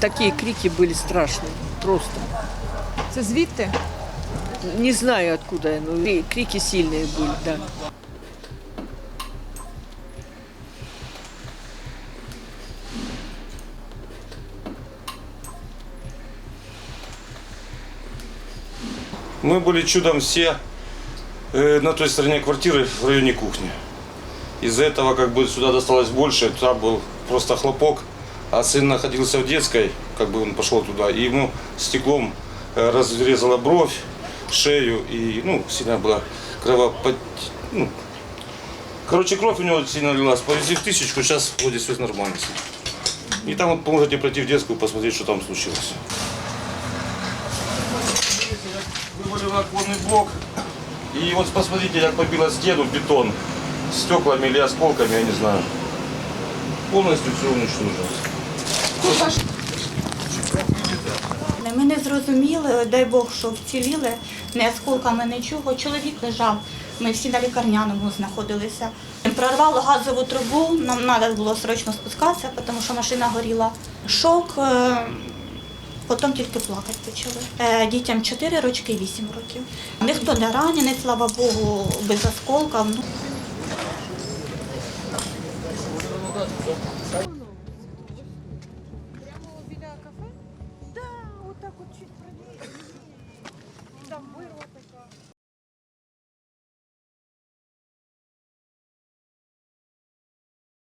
Такие крики были страшные, просто. Це звідти? Не знаю откуда, но кри- крики сильные были, да. Мы были чудом все э, на той стороне квартиры в районе кухни. Из-за этого как бы сюда досталось больше, туда был просто хлопок, а сын находился в детской, как бы он пошел туда, и ему стеклом э, разрезала бровь, шею, и ну, сильно была кровопот... Ну, короче, кровь у него сильно лилась, повезли в тысячку, сейчас вроде все нормально. И там вот можете пройти в детскую, посмотреть, что там случилось. Вывалил оконный блок. И вот посмотрите, как побила стену, бетон. Стеклами или осколками, я не знаю. Полностью все уничтожилось. Ми не зрозуміли, дай Бог, що вціліли, не осколками нічого. Чоловік лежав, ми всі на лікарняному знаходилися. Прорвало газову трубу, нам треба було срочно спускатися, тому що машина горіла. Шок, е, потім тільки плакати почали. Е, Дітям 4 рочки і 8 років. Ніхто не ранений, слава Богу, без осколків. Ну,